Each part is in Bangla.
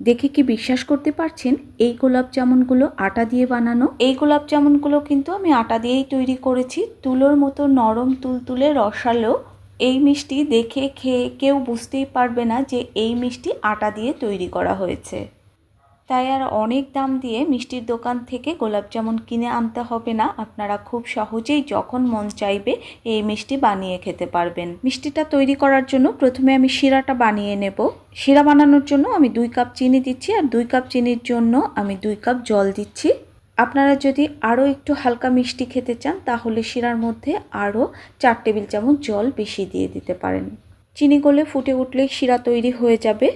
দেখে কি বিশ্বাস করতে পারছেন? এই গোলাপ জামুনগুলো আটা দিয়ে বানানো? এই গোলাপ জামুনগুলো কিন্তু আমি আটা দিয়েই তৈরি করেছি। তুলোর মতো নরম তুলতুলে রসালো এই মিষ্টি দেখে খেয়ে কেউ বুঝতেই পারবে না যে এই মিষ্টি আটা দিয়ে তৈরি করা হয়েছে। তাই আর অনেক দাম দিয়ে মিষ্টির দোকান থেকে গোলাপ জামুন কিনে আনতে হবে না। আপনারা খুব সহজেই যখন মন চাইবে এই মিষ্টি বানিয়ে খেতে পারবেন। মিষ্টিটা তৈরি করার জন্য প্রথমে আমি শিরাটা বানিয়ে নেব। শিরা বানানোর জন্য আমি দুই কাপ চিনি দিচ্ছি আর দুই কাপ চিনির জন্য আমি দুই কাপ জল দিচ্ছি। আপনারা যদি আরও একটু হালকা মিষ্টি খেতে চান, তাহলে শিরার মধ্যে আরও চার টেবিল চামচ জল বেশি দিয়ে দিতে পারেন। চিনি গলে ফুটে উঠলেই শিরা তৈরি হয়ে যাবে।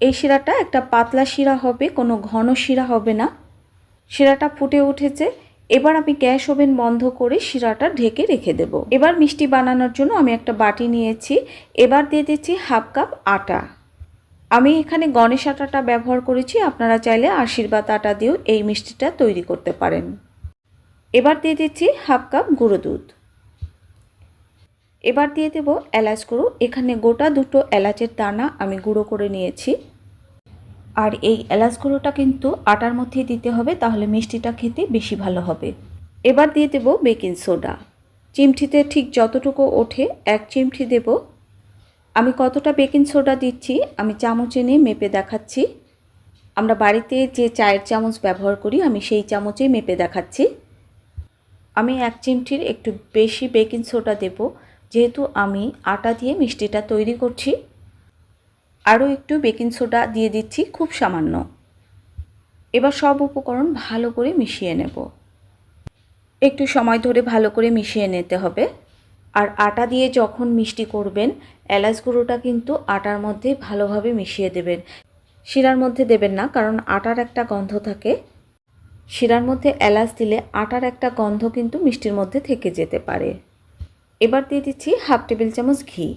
এই শিরাটা একটা পাতলা শিরা হবে, কোনো ঘন শিরা হবে না। শিরাটা ফুটে উঠেছে। এবার আমি গ্যাস ওভেন বন্ধ করে শিরাটা ঢেকে রেখে দেব। এবার মিষ্টি বানানোর জন্য আমি একটা বাটি নিয়েছি। এবার দিয়ে দিচ্ছি হাফ কাপ আটা। আমি এখানে গণেশ আটাটা ব্যবহার করেছি। আপনারা চাইলে আশীর্বাদ আটা দিয়েও এই মিষ্টিটা তৈরি করতে পারেন। এবার দিয়ে দিচ্ছি হাফ কাপ গুঁড়ো দুধ। এবার দিয়ে দেব এলাচ গুঁড়ো। এখানে গোটা দুটো এলাচের দানা আমি গুঁড়ো করে নিয়েছি। আর এই এলাচ গুঁড়োটা কিন্তু আটার মধ্যে দিতে হবে, তাহলে মিষ্টিটা খেতে বেশি ভালো হবে। এবার দিয়ে দেব বেকিং সোডা। চিমঠিতে ঠিক যতটুকু ওঠে, এক চিমঠি দেব। আমি কতটা বেকিং সোডা দিচ্ছি, আমি চামচে নিয়ে মেপে দেখাচ্ছি। আমরা বাড়িতে যে চায়ের চামচ ব্যবহার করি, আমি সেই চামচেই মেপে দেখাচ্ছি। আমি এক চিমটির একটু বেশি বেকিং সোডা দেব। যেহেতু আমি আটা দিয়ে মিষ্টিটা তৈরি করছি, আরও একটু বেকিং সোডা দিয়ে দিচ্ছি খুব সামান্য। এবার সব উপকরণ ভালো করে মিশিয়ে নেব। একটু সময় ধরে ভালো করে মিশিয়ে নিতে হবে। আর আটা দিয়ে যখন মিষ্টি করবেন, এলাচ গুঁড়োটা কিন্তু আটার মধ্যে ভালোভাবে মিশিয়ে দেবেন। শিরার মধ্যে দেবেন না, কারণ আটার একটা গন্ধ থাকে। শিরার মধ্যে এলাচ দিলে আটার একটা গন্ধ কিন্তু মিষ্টির মধ্যে থেকে যেতে পারে। এবার দিয়ে দিচ্ছি হাফ টেবিল চামচ ঘি।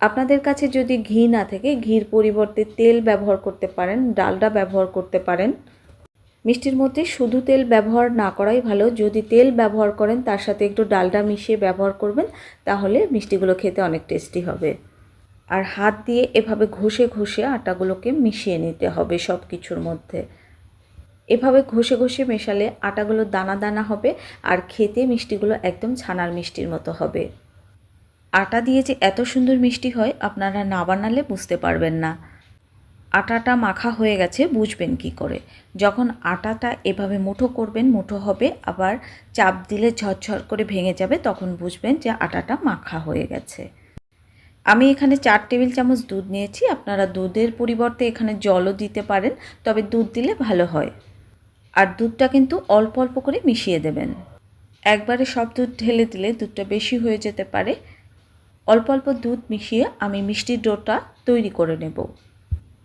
আপনাদের কাছে যদি ঘি না থাকে, ঘির পরিবর্তে তেল ব্যবহার করতে পারেন, ডালডা ব্যবহার করতে পারেন। মিষ্টির মধ্যে শুধু তেল ব্যবহার না করাই ভালো। যদি তেল ব্যবহার করেন, তার সাথে একটু ডালডা মিশিয়ে ব্যবহার করবেন, তাহলে মিষ্টিগুলো খেতে অনেক টেস্টি হবে। আর হাত দিয়ে এভাবে ঘষে ঘষে আটাগুলোকে মিশিয়ে নিতে হবে সব কিছুর মধ্যে। এভাবে ঘষে ঘষে মেশালে আটাগুলো দানা দানা হবে আর খেতে মিষ্টিগুলো একদম ছানার মিষ্টির মতো হবে। আটা দিয়ে যে এত সুন্দর মিষ্টি হয় আপনারা না বানালে বুঝতে পারবেন না। আটাটা মাখা হয়ে গেছে, বুঝবেন কি করে। যখন আটাটা এভাবে মুঠো করবেন, মুঠো হবে, আবার চাপ দিলে ঝরঝর করে ভেঙে যাবে, তখন বুঝবেন যে আটাটা মাখা হয়ে গেছে। আমি এখানে চার টেবিল চামচ দুধ নিয়েছি, আপনারা দুধের পরিবর্তে এখানে জলও দিতে পারেন, তবে দুধ দিলে ভালো হয়। আর দুধটা কিন্তু অল্প অল্প করে মিশিয়ে দেবেন। একবারে সব দুধ ঢেলে দিলে দুধটা বেশি হয়ে যেতে পারে। অল্প অল্প দুধ মিশিয়ে আমি মিষ্টির ডোটা তৈরি করে নেব।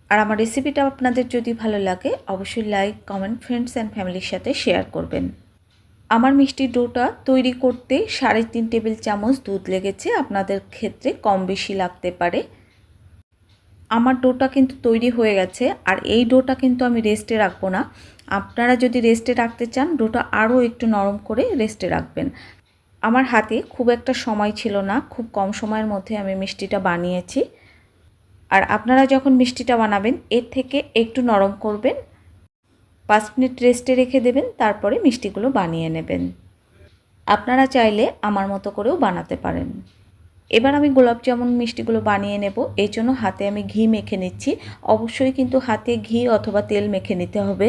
আর আমার রেসিপিটা আপনাদের যদি ভালো লাগে, অবশ্যই লাইক, কমেন্ট, ফ্রেন্ডস অ্যান্ড ফ্যামিলির সাথে শেয়ার করবেন। আমার মিষ্টি ডোটা তৈরি করতে সাড়ে তিন টেবিল চামচ দুধ লেগেছে। আপনাদের ক্ষেত্রে কম বেশি লাগতে পারে। আমার ডোটা কিন্তু তৈরি হয়ে গেছে, আর এই ডোটা কিন্তু আমি রেস্টে রাখব না। আপনারা যদি রেস্টে রাখতে চান, ডোটা আরও একটু নরম করে রেস্টে রাখবেন। আমার হাতে খুব একটা সময় ছিল না, খুব কম সময়ের মধ্যে আমি মিষ্টিটা বানিয়েছি। আর আপনারা যখন মিষ্টিটা বানাবেন, এর থেকে একটু নরম করবেন, পাঁচ মিনিট রেস্টে রেখে দেবেন, তারপরে মিষ্টিগুলো বানিয়ে নেবেন। আপনারা চাইলে আমার মতো করেও বানাতে পারেন। এবার আমি গোলাপ জামুন মিষ্টিগুলো বানিয়ে নেব। এই জন্য হাতে আমি ঘি মেখে নিচ্ছি। অবশ্যই কিন্তু হাতে ঘি অথবা তেল মেখে নিতে হবে।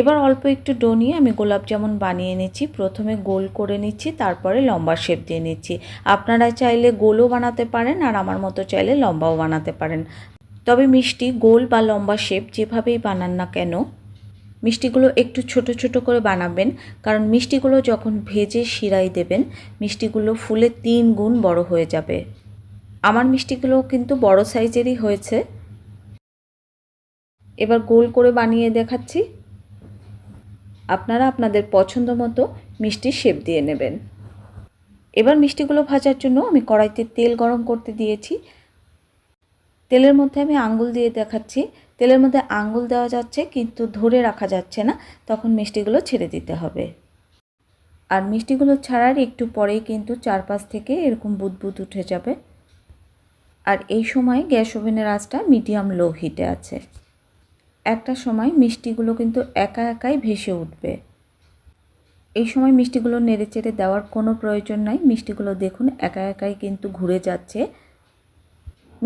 এবার অল্প একটু ডো নিয়ে আমি গোলাপ জামুন বানিয়ে নিচ্ছি। প্রথমে গোল করে নিচ্ছি, তারপরে লম্বা শেপ দিয়ে নিচ্ছি। আপনারা চাইলে গোলও বানাতে পারেন আর আমার মতো চাইলে লম্বাও বানাতে পারেন। তবে মিষ্টি গোল বা লম্বা শেপ যেভাবেই বানান না কেন মিষ্টিগুলো একটু ছোট ছোট করে বানাবেন। কারণ মিষ্টিগুলো যখন ভেজে শিরাই দেবেন, মিষ্টিগুলো ফুলে তিন গুণ বড় হয়ে যাবে। আমার মিষ্টিগুলো কিন্তু বড় সাইজেরই হয়েছে। এবার গোল করে বানিয়ে দেখাচ্ছি। আপনারা আপনাদের পছন্দ মতো মিষ্টি শেপ দিয়ে নেবেন। এবার মিষ্টিগুলো ভাজার জন্য আমি কড়াইতে তেল গরম করতে দিয়েছি। তেলের মধ্যে আমি আঙ্গুল দিয়ে দেখাচ্ছি। তেলের মধ্যে আঙ্গুল দেওয়া যাচ্ছে, কিন্তু ধরে রাখা যাচ্ছে না। তখন মিষ্টিগুলো ছেড়ে দিতে হবে। আর মিষ্টিগুলো ছাড়ার একটু পরেই কিন্তু চারপাশ থেকে এরকম বুদবুদ উঠে যাবে। আর এই সময় গ্যাস ওভেনের আঁচটা মিডিয়াম লো হিটে আছে। একটা সময় মিষ্টিগুলো কিন্তু একা একাই ভেসে উঠবে। এই সময় মিষ্টিগুলো নেড়ে চেড়ে দেওয়ার কোনো প্রয়োজন নাই। মিষ্টিগুলো দেখুন একা একাই কিন্তু ঘুরে যাচ্ছে।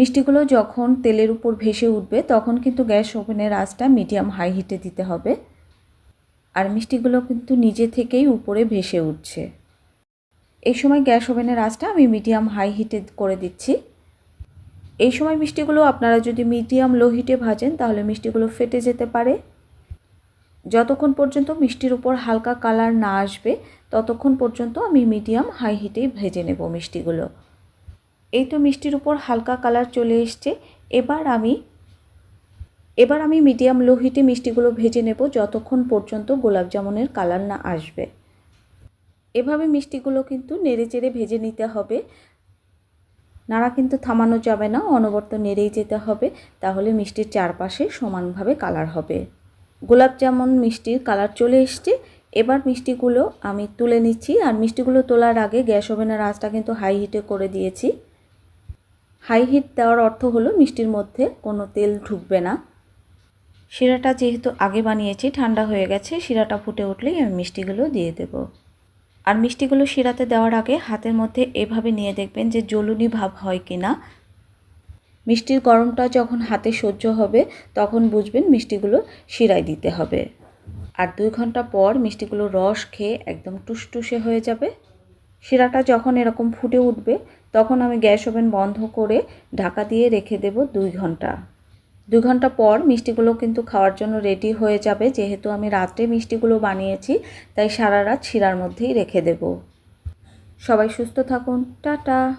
মিষ্টিগুলো যখন তেলের উপর ভেসে উঠবে, তখন কিন্তু গ্যাস ওভেনের আঁচটা মিডিয়াম হাই হিটে দিতে হবে। আর মিষ্টিগুলো কিন্তু নিজে থেকেই উপরে ভেসে উঠছে। এই সময় গ্যাস ওভেনের আঁচটা আমি মিডিয়াম হাই হিটে করে দিচ্ছি। এই সময় মিষ্টিগুলো আপনারা যদি মিডিয়াম লো হিটে ভাজেন, তাহলে মিষ্টিগুলো ফেটে যেতে পারে। যতক্ষণ পর্যন্ত মিষ্টির উপর হালকা কালার না আসবে, ততক্ষণ পর্যন্ত আমি মিডিয়াম হাই হিটেই ভেজে নেব মিষ্টিগুলো। এই তো মিষ্টির উপর হালকা কালার চলে এসছে। এবার আমি এবার আমি মিডিয়াম লো হিটে মিষ্টিগুলো ভেজে নেব যতক্ষণ পর্যন্ত গোলাপ জামুনের কালার না আসবে। এভাবে মিষ্টিগুলো কিন্তু নেড়ে চেড়ে ভেজে নিতে হবে। নাড়া কিন্তু থামানো যাবে না, অনবরত নেড়েই যেতে হবে, তাহলে মিষ্টির চারপাশে সমানভাবে কালার হবে। গোলাপ জামুন মিষ্টির কালার চলে এসছে। এবার মিষ্টিগুলো আমি তুলে নিচ্ছি, আর মিষ্টিগুলো তোলার আগে গ্যাস ওভেনের আঁচটা কিন্তু হাই হিটে করে দিয়েছি। হাই হিট দেওয়ার অর্থ হলো মিষ্টির মধ্যে কোনো তেল ঢুকবে না। শিরাটা যেহেতু আগে বানিয়েছি, ঠান্ডা হয়ে গেছে, শিরাটা ফুটে উঠলেই আমি মিষ্টিগুলো দিয়ে দেব। আর মিষ্টিগুলো শিরাতে দেওয়ার আগে হাতের মধ্যে এভাবে নিয়ে দেখবেন যে জ্বলুনি ভাব হয় কি না মিষ্টির গরমটা যখন হাতে সহ্য হবে, তখন বুঝবেন মিষ্টিগুলো শিরায় দিতে হবে। আর দুই ঘণ্টা পর মিষ্টিগুলো রস খেয়ে একদম টুসটুসে হয়ে যাবে। শিরাটা যখন এরকম ফুটে উঠবে তখন আমি গ্যাস ওভেন বন্ধ করে ঢাকা দিয়ে রেখে দেব দুই ঘণ্টা। দুই ঘণ্টা পর মিষ্টিগুলো কিন্তু খাওয়ার জন্য রেডি হয়ে যাবে। যেহেতু আমি রাত্রে মিষ্টিগুলো বানিয়েছি, তাই সারা রাত শিরার মধ্যেই রেখে দেব। সবাই সুস্থ থাকুন। টাটা!